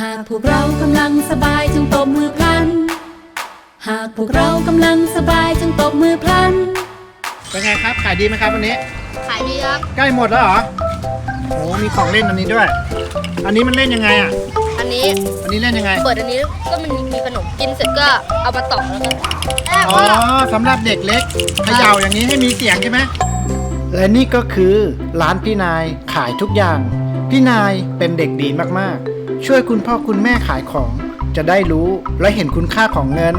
หากพวกเรากำลังสบายจงตบมือพลัน หากพวกเรากำลังสบายจงตบมือพลัน เป็นไงครับ ขายดีไหมครับวันนี้ ขายดีครับ ใกล้หมดแล้วเหรอโอ้มีของเล่นอันนี้ด้วย อันนี้มันเล่นยังไงอะ อันนี้อันนี้เล่นยังไง เปิดอันนี้ก็มันมีขนมกินเสร็จก็เอามาต่อแล้วก็อ๋อสำหรับเด็กเล็กเขย่าอย่างนี้ให้มีเสียงใช่ไหม และนี่ก็คือร้านพี่นายขายทุกอย่าง พี่นายเป็นเด็กดีมากๆ ช่วยคุณพ่อคุณแม่ขายของ จะได้รู้และเห็นคุณค่าของเงิน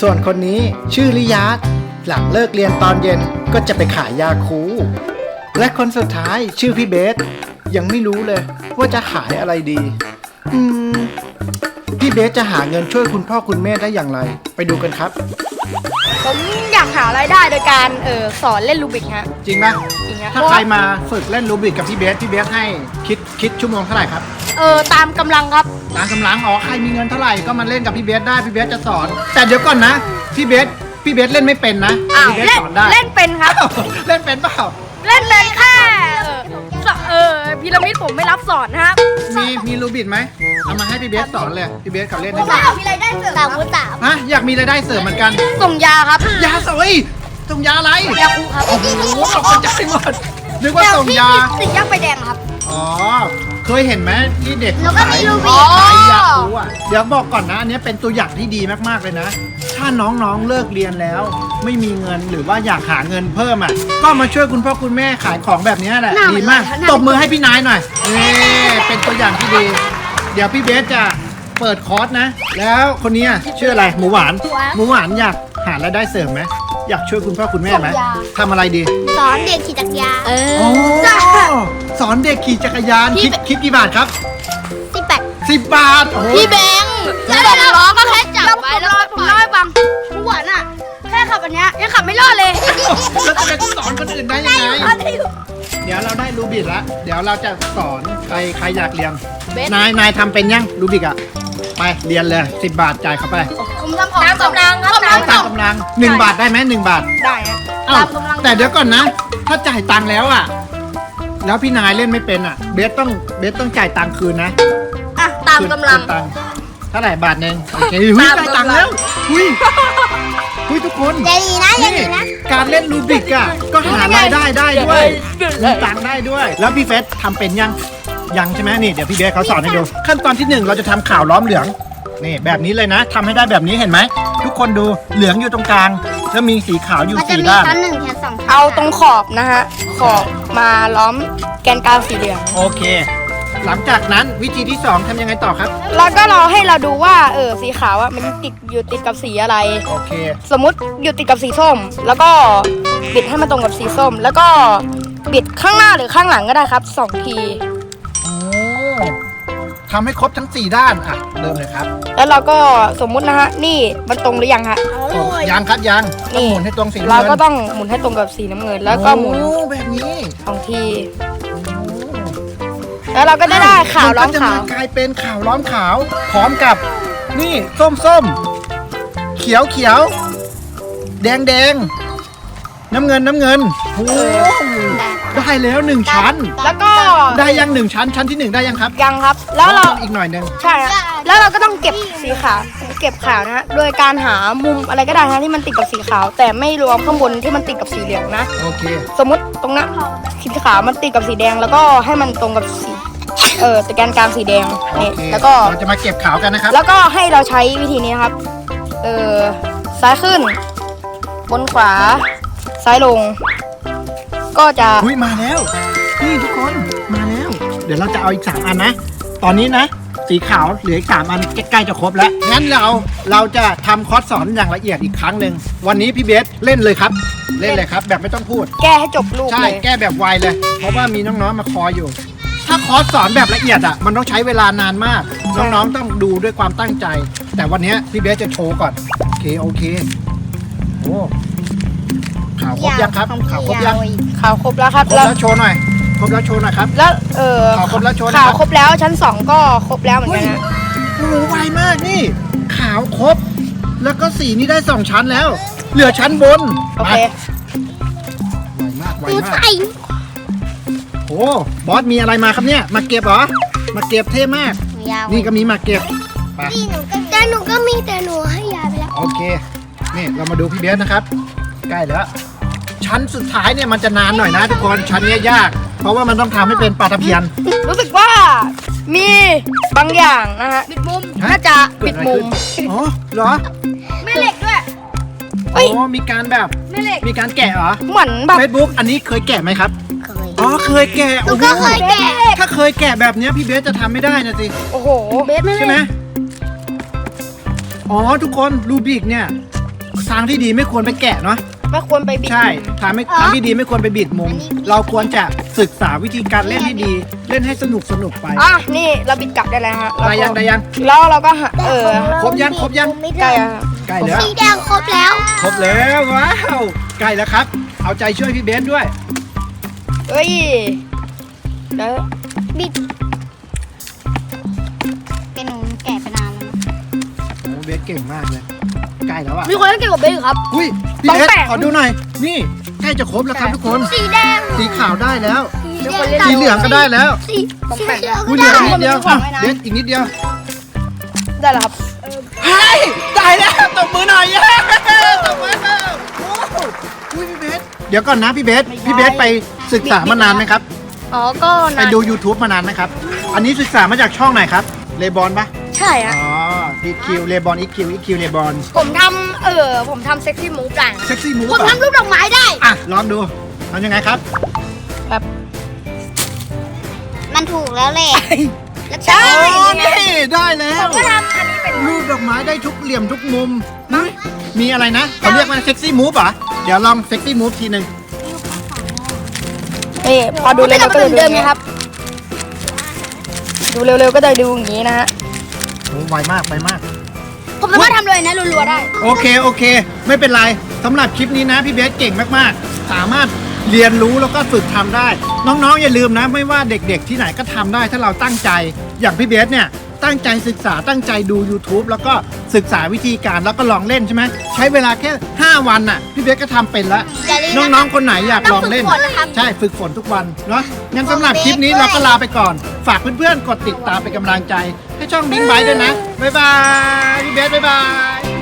ส่วนคนนี้ชื่อลิยาตหลังเลิกเรียนตอนเย็นก็จะไปขายยาคู และคนสุดท้ายชื่อพี่เบส ยังไม่รู้เลยว่าจะขายอะไรดี อืม พี่เบสจะหาเงินช่วยคุณพ่อคุณแม่ได้อย่างไร ไปดูกันครับ ผมอยากหารายได้โดยการเออสอนเล่นรูบิกฮะจริงปะจริงนะถ้าใครมาฝึกเล่นรูบิกกับพี่เบสพี่เบสให้คิดคิดชั่วโมงเท่าไหร่ครับเออตามกำลังครับตามกำลังอ๋อใครมีเงินเท่าไหร่ก็มาเล่นกับพี่เบสได้พี่เบสจะสอน แต่เดี๋ยวก่อนนะพี่เบสพี่เบสเล่นไม่เป็นนะอ้าวพี่เบสเล่นสอนได้เล่นเป็นครับอ้าวเล่นเป็นเปล่าเล่นเป็น พีระมิดผมไม่รับสอนนะครับมีมีรูบิกไหมเอามาให้พี่เบสสอนเลยพี่เบสเขาเล่นได้ไหมมีรายได้เสริมสามสามฮะอยากมีรายได้เสริมเหมือนกัน ส่งยาครับยาสวยส่งยาอะไรยาคูครับโอ้โหตกใจหมดนึกว่าส่งยาติดยักษ์ไปแดงครับอ๋อ เคยเห็นไหมที่เด็กแล้วก็ขายมีรูบิก ขายยาคูอะเดี๋ยวบอกก่อนนะอันนี้เป็นตัวอย่างที่ดีมากๆเลยนะ ถ้าน้องๆเลิกเรียนแล้ว ไม่มีเงินหรือว่าอยากหาเงินเพิ่มอะ ก็มาช่วยคุณพ่อคุณแม่ขายของแบบนี้แหละน่าดีมากเหมือนกันตบมือให้พี่นายหน่อยนี่เป็นตัวอย่างที่ดี เดี๋ยวพี่เบสจะเปิดคอร์สนะ แล้วคนนี้อะชื่ออะไรหมูหวานหมูหวานอยากหารายได้เสริมไหม อยากช่วยคุณพ่อคุณแม่ไหมทำอะไรดีสอนเด็กขี่จักรยานเอโอ้สอนเด็กขี่จักรยานคิดคิดกี่บาทครับที่แปดสิบบาทโอ้โห พี่แบงค์แล้วสองล้อก็แค่จับไว้แล้วผมเล่าให้ฟังผู้หวานอะ แค่ขับอันเนี้ยยังขับไม่รอดเลย แล้วจะไปสอนคนอื่นได้ยังไง เดี๋ยวเราได้รูบิกแล้ว เดี๋ยวเราจะสอนใครใครอยากเรียน เบส นายนายทำเป็นยังรูบิกอะไปเรียนเลยสิบบาทจ่ายเข้าไปผมทำของตามกำลังครับเอาตามกำลังหนึ่งบาทได้ไหมหนึ่งบาทได้ฮะเอ้าตามกำลังแต่เดี๋ยวก่อนนะ ถ้าจ่ายตังค์แล้วอะแล้วพี่นายเล่นไม่เป็นอะเบสต้องเบสต้องจ่ายตังค์คืนนะอะตามกำลัง คืนตัค์เท่าไหร่บาทหนึ่งโอเคหุ้ยตามได้ตังค์กำลัง แล้วหุ้ยหุ้ยทุกคนอย่าดีนะอย่าดีนะ การเล่นรูบิกอะก็หารายได้ได้ด้วยมีตังค์ได้ด้วย แล้วพี่เฟสทำเป็นยังยังใช่ไหมนี่เดี๋ยวพี่เบสเขาสอนให้ดูขั้นตอนที่หนึ่งเราจะทำข่าวล้อมเหลือง นี่แบบนี้เลยนะทำให้ได้แบบนี้เห็นไหม ทุกคนดูเหลืองอยู่ตรงกลางแล้วมีสีขาวอยู่สี่ด้านเอาตรงขอบนะฮะ ขอบมาล้อมแกนกลางสีเหลือง โอเค หลังจากนั้นวิธีที่สองทำยังไงต่อครับ แล้วก็รอให้เราดูว่าเออสีขาวอะมันติดอยู่ติดกับสีอะไร โอเค สมมุติอยู่ติดกับสีส้ม แล้วก็บิดให้มันตรงกับสีส้ม แล้วก็บิดข้างหน้าหรือข้างหลังก็ได้ครับสองทีโอ้ ทำให้ครบทั้งสี่ด้านอะเริ่มเลยครับแล้วเราก็สมมุตินะฮะ นี่มันตรงหรือยังฮะ ยังครับยังต้องนี่หมุนให้ตรงสีน้ำเราเงินก็ต้องหมุนให้ตรงกับสีน้ำเงิน แล้วก็หมุนโอ้แบบนี้สองที แล้วเราก็ได้ได้ขาวล้อมนก็จะขาวกลายเป็นขาวล้อมขาวพร้อมกับ นี่ส้มส้มเขียวเขียวแดงแดงน้ำเงินน้ำเงินโอ้โห ได้แล้วหนึ่งชั้น แล้วก็ได้ยังหนึ่งชั้นชั้นที่หนึ่งได้ยังครับยังครับ แล้วเราต้องอีกหน่อยหนึ่งใช่ฮะแล้วเราก็ต้องเก็บสีขาวเก็บขาวนะฮะโดยการหามุมอะไรก็ได้นะที่มันติดกับสีขาว แต่ไม่รวมข้างบนที่มันติดกับสีเหลืองนะ โอเค สมมติตรงนั้นสีขาวมันติดกับสีแดงแล้วก็ให้มันตรงกับสีเออตะแกนกลางสีแดงโอนี่เคแล้วก็เราจะมาเก็บขาวกันนะครับ แล้วก็ให้เราใช้วิธีนี้นะครับ เออซ้ายขึ้น บนขวา ซ้ายลง ก็จะอุ้ยมาแล้ว นี่ทุกคนมาแล้ว เดี๋ยวเราจะเอาอีกสามอันนะ ตอนนี้นะ สีขาวเหลืออีกสามอันใกล้ๆจะครบแล้ว งั้นเราเราจะทำคอร์สสอนอย่างละเอียดอีกครั้งหนึ่ง วันนี้พี่เบสเล่นเลยครับ เล่นเลยครับ แบบไม่ต้องพูด แก้ให้จบลูกใช่เลย แก้แบบไวเลย เพราะว่ามีน้องๆมาคอยอยู่ ถ้าคอร์สสอนแบบละเอียดอะ มันต้องใช้เวลานานมาก น้องๆต้องดูด้วยความตั้งใจ แต่วันนี้พี่เบสจะโชว์ก่อน โอเค โอเค โอ้ ข่าวครบยังครับข่าวครบยังขาวครบแล้วครับครบแล้วแล้วโชว์หน่อยครบแล้วโชว์หน่อยครับแล้วเออขาวครบแล้วโชว์นะขาวครับครบแล้วชั้นสองก็ครบแล้วเหมือนกันนะโอ้โหไวมากนี่ขาวครบ แล้วก็สีนี่ได้สองชั้นแล้ว เหลือชั้นบนโอเคไปไวมากไวมากโอ้บอสมีอะไรมาครับเนี่ยมาเก็บเหรอมาเก็บเท่มากยาวนี่ก็มีหมากเก็บไปแต่หนูก็มีแต่หนูให้ยายไปแล้วโอเคนี่เรามาดูพี่เบสนะครับ ใกล้แล้ว ชั้นสุดท้ายเนี่ยมันจะนานหน่อยนะทุกคนชั้นเนี้ยยาก เพราะว่ามันต้องทำให้เป็นปลาตะเพียน รู้สึกว่ามีบางอย่างนะฮะปิดมุมฮะ น่าจะปิดมุมอ๋อเหรอแม่เหล็กด้วยเฮ้ยอ๋อมีการแบบแม่เหล็กมีการแกะเหรอเหมือนแบบเฟซบุ๊กอันนี้เคยแกะไหมครับ เคยอ๋อเคยแกะหนูโอ้โหก็เคยแกะถ้าเคยแกะแบบเนี้ยพี่เบสจะทำไม่ได้นะสิโอ้โหเบสไม่ใช่ไหมอ๋อทุกคนรูบิกเนี่ยทางที่ดีไม่ควรไปแกะเนาะ ไม่ควรไปบิด ใช่ทางไม่ทางที่ดีไม่ควรไปบิดมุม เราควรจะศึกษาวิธีการเล่นให้ดี เล่นให้สนุกสนุกไปอะนี่เราบิดกลับได้แล้วฮะได้ยังได้ยังแล้วเราก็หาเออครบยังครบยังไม่ใกล้ได้อะใกล้แล้วสีแดงครบแล้ว ครบแล้วว้าวใกล้แล้วครับ เอาใจช่วยพี่เบสด้วยเอ้ยเดี๋ยวบิดเป็นหนูแกะไปนานแล้วนะโอ้เบสเก่งมากเลย ใกล้แล้วอะมีคนเล่นเก่งกว่าเบสอีกครับอุ้ยพี่เบสขอดูหน่อย นี่ใกล้จะครบแล้วครับทุกคน สีแดงสีขาวได้แล้ว สีแดงสีเหลืองก็ได้แล้วสีสีเหลืองอุ้ก็ยเหลือได้อีกนิดเดียวอะเบสอีกนิดเดียว ได้แล้วครับเฮ้ยได้แล้วตบมือหน่อยเย้ตบมือโอ้โหอุ้ยพี่เบสเดี๋ยวก่อนนะพี่เบสพี่เบสไปศึกษามานานไหมครับอ๋อก็ไปนานดู YouTube มานานไหมครับ อันนี้ศึกษามาจากช่องไหนครับเลบอนปะใช่ฮะอ๋อ ดีคิวเลบอนอีคิวอีคิวเลบอนผมทำเออผมทำเซ็กซี่มูฟได้เซ็กซี่มูฟผมทำรูปดอกไม้ได้ อะลองดูทำยังไงครับแบบมันถูกแล้วแหละแล้วใช่อ๋อนี่ได้แล้วก็ทำอันนี้เป็นรูปดอกไม้ได้ทุกเหลี่ยมทุกมุมอุ๊ยมีอะไรนะเขาเรียกว่าเซ็กซี่มูฟเหรอเดี๋ยวลองเซ็กซี่มูฟทีหนึ่งนี่พอดูเร็วๆก็จะดูเดิอมย่างไหมนี้ครับ ดูเร็วๆก็จะดูอย่างนี้นะฮะโอ้ไวมากไวมาก ผมสามารถทำเลยนะรัวๆได้ โอเคโอเค ไม่เป็นไรสำหรับคลิปนี้นะพี่เบสเก่งมากๆ สามารถเรียนรู้แล้วก็ฝึกทำได้ น้องๆอย่าลืมนะ ไม่ว่าเด็กๆที่ไหนก็ทำได้ถ้าเราตั้งใจอย่างพี่เบสเนี่ย ตั้งใจศึกษาตั้งใจดู YouTube แล้วก็ศึกษาวิธีการแล้วก็ลองเล่นใช่ไหมใช้เวลาแค่ 5 วันน่ะ พี่เบสก็ทำเป็นแล้วอย่าลืมน้นะองๆคนไหนอยากลองเล่น ต้องฝึกฝนนะครับ ใช่ฝึกฝนทุกวันเนาะงั้นสำหรับคลิปนี้เราก็ลาไปก่อน ฝากเพื่อนๆกดติดตามเป็นกำลังใจ ให้ช่องบิงไบด้วยนะบ๊ายบายพี่เบสบ๊ายบาย